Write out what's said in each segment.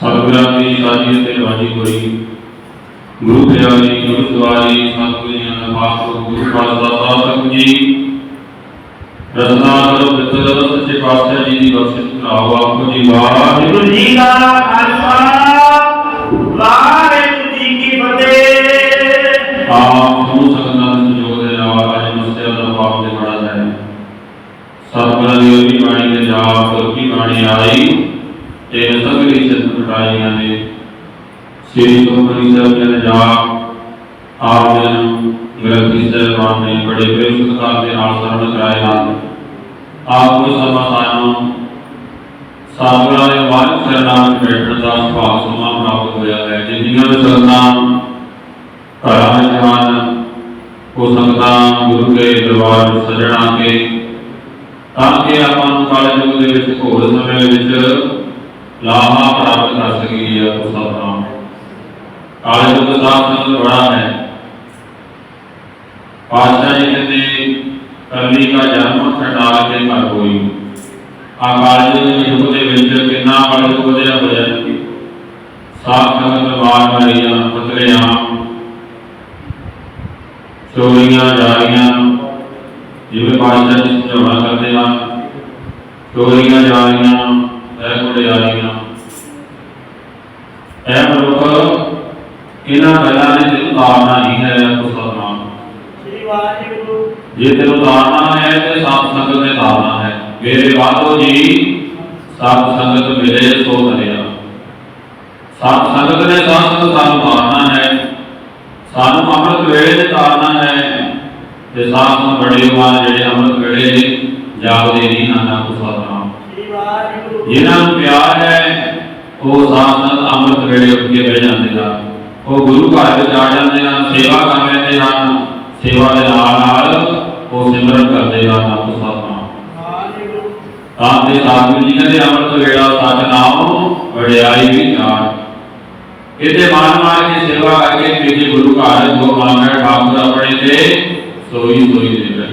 ਸਤਿਗੁਰਾਂ ਦੀ ਸਾਜੀ ਤੇ ਵਾਜੀ ਹੋਈ ਗੁਰੂ ਪਿਆਰੀ ਗੁਰੂ ਦੁਆਰੀ ਸਤਿਗੁਰੂ ਦਾ ਪਾਸੋ ਗੁਰੂ ਪਾਤਸ਼ਾਹ ਸਾਹਿਬ ਜੀ ਰਤਨਾ ਕਰੋ ਪਿਤਰ ਸੱਚੇ ਪਾਤਸ਼ਾਹ ਜੀ ਦੀ ਬਖਸ਼ਿਸ਼ ਕਰਾਓ ਆਪੋ ਜੀ ਵਾਹਿਗੁਰੂ ਗੁਰੂ ਜੀ ਦਾ ਖਾਲਸਾ ਵਾਹਿਗੁਰੂ ਜੀ ਕੀ ਫਤਿਹ। ਆਪ ਸਮੂਹ ਸੰਗਤਾਂ ਦੇ ਸੰਯੋਗ ਦੇ ਨਾਲ ਅੱਜ ਮਸਿਆ ਦਾ ਪਾਪ ਦੇ ਬੜਾ ਹੈ ਸਤਿਗੁਰਾਂ ਦੀ ਉਹਦੀ ਬਾਣੀ ਦੇ ਜਾਪ ਉਹਦੀ ਬਾਣੀ ਆਈ ਤੇ ਸਗਲੀ ਚਿੰਤ ਮਟਾਈਆਂ ਨੇ ਸ੍ਰੀ ਗੁਰੂ ਸਾਹਿਬ ਜੀ ਦੇ ਜਾਪ ਆਪ ਜੀ ਨੂੰ ਗ੍ਰੰਥੀ ਸਾਹਿਬਾਨ ਨੇ ਬੜੇ ਪ੍ਰੇਮ ਸਤਿਕਾਰ ਦੇ ਨਾਲ ਸਰਵਣ ਕਰਾਏ ਹਨ ਆਪ ਨੂੰ ਸਮਾਂ ਸਾਨੂੰ ਸਤਿਗੁਰਾਂ ਦੇ ਵਾਹਿਗੁਰੂ ਸਰਨਾਮ ਬੈਠਣ ਦਾ ਸੁਭਾਗ ਸਮਾਂ ਪ੍ਰਾਪਤ ਹੋਇਆ ਹੈ। ਜਿੰਨੀਆਂ ਵੀ ਸਰਨਾਮ ਘਰਾਂ ਵਿੱਚ ਹਨ, ਉਹ ਸੰਗਤਾਂ ਗੁਰੂ ਕੇ ਦਰਬਾਰ ਵਿੱਚ ਸਜਣਾ ਕੇ, ਤਾਂ ਕਿ ਆਪਾਂ ਨੂੰ ਕਾਲੇ ਯੁੱਗ ਦੇ ਵਿੱਚ ਘੋਰ ਸਮੇਂ ਵਿੱਚ ਲਾਹਾ ਪ੍ਰਾਪਤ ਕਰ ਸਕੀਏ ਉਸ ਸਤਨਾਮ ਕਾਲੇ ਯੁੱਗ ਦਾ ਸੰਗ ਬੜਾ ਹੈ। ਪਾਤਸ਼ਾਹ ਜੀ ਕਹਿੰਦੇ ਕਲੀ ਦਾ ਜਨਮ ਛਡਾਲ ਕੇ ਘਰ ਹੋਈ। ਆ ਕਾਲੇ ਯੁੱਗ ਦੇ ਵਿੱਚ ਕਿੰਨਾ ਕਾਲੇ ਯੁੱਗ ਹੋਇਆ ਹੈ ਸਾਧ ਸੰਗਤ ਮਰੀਆਂ ਪੁੱਤਰਿਆਂ ਚੋਰੀਆਂ ਜਾਰੀਆਂ ਜਿਵੇਂ ਪਾਤਸ਼ਾਹ ਜੀ ਸਮਝਾਉਣਾ ਕਰਦੇ ਹਨ ਚੋਰੀਆਂ ਜਾਰੀਆਂ ਐ ਕੋੜੇ ਜਾਰੀਆਂ ਐ ਇਹਨਾਂ ਗੱਲਾਂ ਨੇ ਤੈਨੂੰ ਤਾਰਨਾ ਨਹੀਂ ਹੈ ਸਤਨਾਮ ਸ੍ਰੀ ਵਾਹਿਗੁਰੂ। ਜੇ ਤੈਨੂੰ ਤਾਰਨਾ ਹੈ ਤੇ ਸਾਧ ਸੰਗਤ ਨੇ ਤਾਰਨਾ ਹੈ। ਮੇਰੇ ਬਾਤੋ ਜੀ ਸਾਧ ਸੰਗਤ ਮਿਲੇ ਸੋ ਕਰਿਆ ਸਾਧ ਸੰਗਤ ਨੇ ਸਾਧ ਸੰਗਤ ਸਾਨੂੰ ਤਾਰਨਾ ਹੈ। ਸਾਨੂੰ ਅੰਮ੍ਰਿਤ ਵੇਲੇ ਤਾਰਨਾ ਹੈ। ਤੇ ਸਾਧ ਸੰਗਤ ਬੜੇ ਮਾਨ ਜਿਹੜੇ ਅੰਮ੍ਰਿਤ ਵੇਲੇ ਜਾਗਦੇ ਨਹੀਂ ਉਸ ਸਤਨਾਮ ਸ੍ਰੀ ਵਾਹਿਗੁਰੂ। ਜਿਨ੍ਹਾਂ ਨੂੰ ਪਿਆਰ ਹੈ ਉਹ ਸਾਥ ਨਾਲ ਅੰਮ੍ਰਿਤ ਵੇਲੇ ਕੇ ਬਹਿ ਜਾਂਦੇ ਹਨ। ਉਹ ਗੁਰੂ ਘਰ ਵਿੱਚ ਆ ਜਾਂਦੇ ਹਨ, ਸੇਵਾ ਕਰ ਲੈਂਦੇ ਹਨ, ਸੇਵਾ ਦੇ ਨਾਲ ਨਾਲ ਉਹ ਸਿਮਰਨ ਕਰਦੇ ਹਨ ਨਾਮ ਸਤਨਾਮ। ਤਾਂ ਦੇ ਸਾਧੂ ਜੀ ਕਹਿੰਦੇ, ਅੰਮ੍ਰਿਤ ਵੇਲਾ ਸੱਚ ਵਡਿਆਈ ਵੀ ਜਾਣ। ਇਹਦੇ ਮਾਨ ਮਾਰ ਕੇ ਸੇਵਾ ਕਰਕੇ ਕਿਸੇ ਗੁਰੂ ਘਰ ਜੋ ਮੰਗਿਆ ਠਾਕੁਰ ਆਪਣੇ ਤੇ ਸੋਈ ਸੋਈ ਦੇਵੇ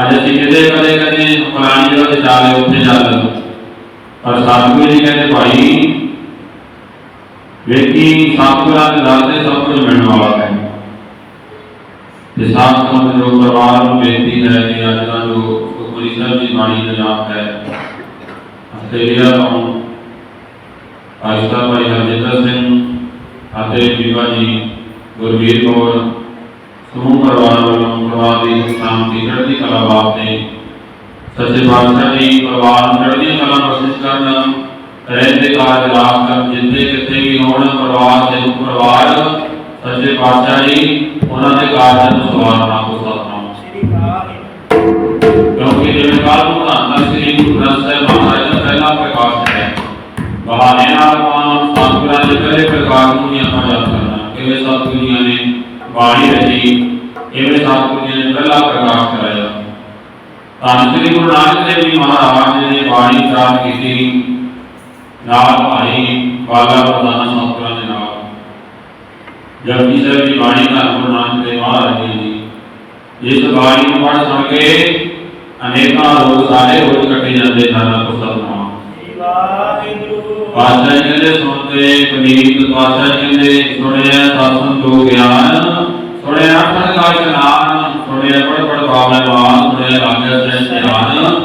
ਅੱਜ ਅਸੀਂ ਕਿਤੇ ਕਦੇ ਕਦੇ ਪੁਰਾਣੀ ਜਗ੍ਹਾ ਤੇ ਚਾਲੇ ਉੱਥੇ ਚੱਲ ਪਰ ਸਾਧੂ ਜੀ ਕਹਿੰਦੇ, ਭਾਈ ਵੇਖੀ ਸਤਿਗੁਰਾਂ ਦੇ ਦਰ ਸਭ ਕੁਝ ਮਿਲਣ ਵਾਲਾ ਹੈ। ਤੇ ਸਾਥ ਸੰਗਤ ਜੋ ਪਰਿਵਾਰ ਨੂੰ ਬੇਨਤੀ ਹੈ ਕਿ ਅੱਜ ਦਾ ਜੋ ਸੁਖਮਨੀ ਸਾਹਿਬ ਦੀ ਬਾਣੀ ਦਾ ਜਾਪ ਹੈ, ਆਸਟ੍ਰੇਲੀਆ ਤੋਂ ਆਇਸ਼ਾ ਭਾਈ ਹਰਜਿੰਦਰ ਸਿੰਘ ਅਤੇ ਬੀਬਾ ਜੀ ਗੁਰਵੀਰ ਕੌਰ, ਸਮੂਹ ਪਰਿਵਾਰ ਵੱਲੋਂ ਪਰਿਵਾਰ ਦੀ ਸ਼ਾਂਤੀ ਚੜ੍ਹਦੀ ਕਲਾ ਵਾਸਤੇ ਸੱਚੇ ਪਾਤਸ਼ਾਹ ਜੀ ਪਰਿਵਾਰ ਨੂੰ ਚੜ੍ਹਦੀ ਕਲਾ ਬਖਸ਼ਿਸ਼ ਕਰਨ ਰਹਿੰਦੇ ਕਾਰਜ ਰਾਸ ਕਰਨ ਜਿੱਥੇ ਕਿੱਥੇ ਵੀ ਹੋਣ, ਪਰਿਵਾਰ ਦੇ ਪਰਿਵਾਰ, ਸੱਚੇ ਪਾਤਸ਼ਾਹ ਜੀ, ਉਹਨਾਂ ਦੇ ਕਾਰਜਾਂ ਨੂੰ ਸਵਾਰਨਾ ਕੋ ਸਤਨਾਮ ਸ੍ਰੀ ਵਾਹਿਗੁਰੂ ਕਿਉਂਕਿ ਜਿਵੇਂ ਕਾਲ ਨੂੰ ਧੰਨ ਸ੍ਰੀ ਗੁਰੂ ਗ੍ਰੰਥ ਸਾਹਿਬ ਮਹਾਰਾਜ ਦਾ ਪਹਿਲਾ ਪ੍ਰਕਾਸ਼ ਹੈ, ਬਹਾਨੇ ਨਾਲ ਮਾਨ ਸਤਿਗੁਰਾਂ ਦੇ ਪਹਿਲੇ ਪ੍ਰਕਾਸ਼ ਨੂੰ ਹੀ ਆਪਾਂ ਯਾਦ ਕਰਨਾ। ਕਿਵੇਂ ਸਤਿਗੁਰੂ ਜੀ ਨੇ ਬਾਣੀ ਰਚੀ, ਕਿਵੇਂ ਸਤਿਗੁਰੂ ਜੀ ਨੇ ਪਹਿਲਾ ਪ੍ਰਕਾਸ਼ ਕਰਾਇਆ। ਧੰਨ ਸ੍ਰੀ ਗੁਰੂ ਨਾਨਕ ਦੇਵ ਜੀ ਮਹਾਰਾਜ ਜੀ ਨੇ ਬਾਣੀ ਪ੍ਰਾਪਤ ਕੀਤੀ। ਨਾਲ ਭਾਈ ਬਾਲਾ ਪ੍ਰਧਾਨ ਸਤਿਗੁਰਾਂ ਦੇ ਨਾਲ। ਜਪਜੀ ਸਾਹਿਬ ਦੀ ਬਾਣੀ ਦਾ ਗੁਰੂ ਨਾਨਕ ਦੇਵ ਮਹਾਰਾਜ ਜੀ ਦੀ। ਇਸ ਬਾਣੀ ਨੂੰ ਪੜ੍ਹ ਸੁਣ ਕੇ ਅਨੇਕਾਂ ਰੋਗ ਸਾਰੇ ਰੋਗ ਕੱਟੇ ਜਾਂਦੇ ਹਨ ਕੁਸਤਨਾਮ ਸ੍ਰੀ ਵਾਹਿਗੁਰੂ ਪਾਤਸ਼ਾਹ ਜੀ ਕਹਿੰਦੇ ਸੁਣਦੇ ਪਨੀਤ, ਪਾਤਸ਼ਾਹ ਜੀ ਕਹਿੰਦੇ, ਸੁਣਿਆ ਸਾਸਨ ਜੋ ਗਿਆਨ, ਸੁਣਿਆ ਅਠਨ ਕਾਜ ਨਾਮ ਸੁਣਿਆ ਪੜ ਪੜ ਬਾਵੈ ਬਾਣ ਸੁਣਿਆ ਰਾਗਿਆ ਸੇ ਧਿਆਨ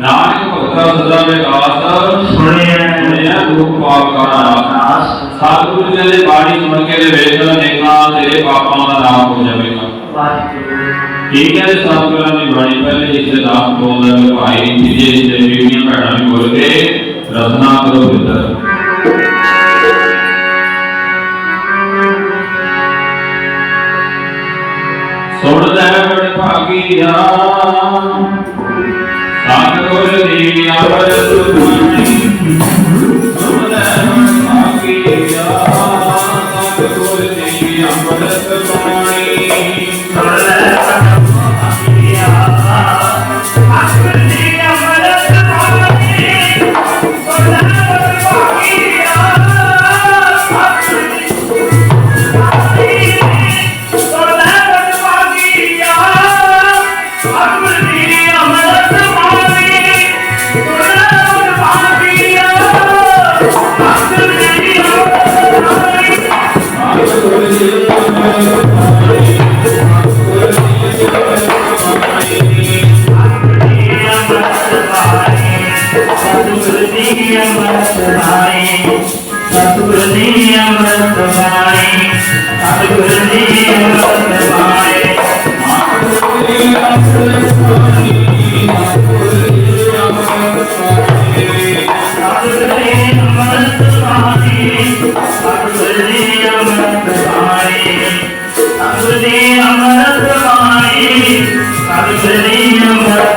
ਨਾਨਕ ਭਗਤਾ ਸਦਾ ਵਿਕਾਸ ਸੁਣਿਆ ਸੁਣਿਆ ਦੁਖ ਪਾਪ ਕਾ ਨਾਸ। ਸਤਿਗੁਰੂ ਜੀ ਦੀ ਬਾਣੀ ਸੁਣ ਕੇ ਦੇ ਵੇਖ ਅਨੇਕਾਂ ਤੇਰੇ ਪਾਪਾਂ ਦਾ ਨਾਮ ਹੋ ਜਾਵੇਗਾ। ਠੀਕ ਹੈ ਸਤਿਗੁਰਾਂ ਦੀ ਬਾਣੀ ਪਹਿਲੇ ਇਸੇ ਨਾਮ ਤੋਂ ਦਾ ਵੀ ਭਾਈ ਜੀ ਇਸੇ ਬੀਬੀਆਂ ਭੈਣਾਂ ਵੀ ਬੋਲ ਕੇ ਰਸਨਾ ਕਰੋ ਬਿੱਦਰ ਸੁਣ ਲੈ ਬੜ ਭਾਗੀਆ ਸਤਿਗੁਰ ਸਤਿਗੁਰ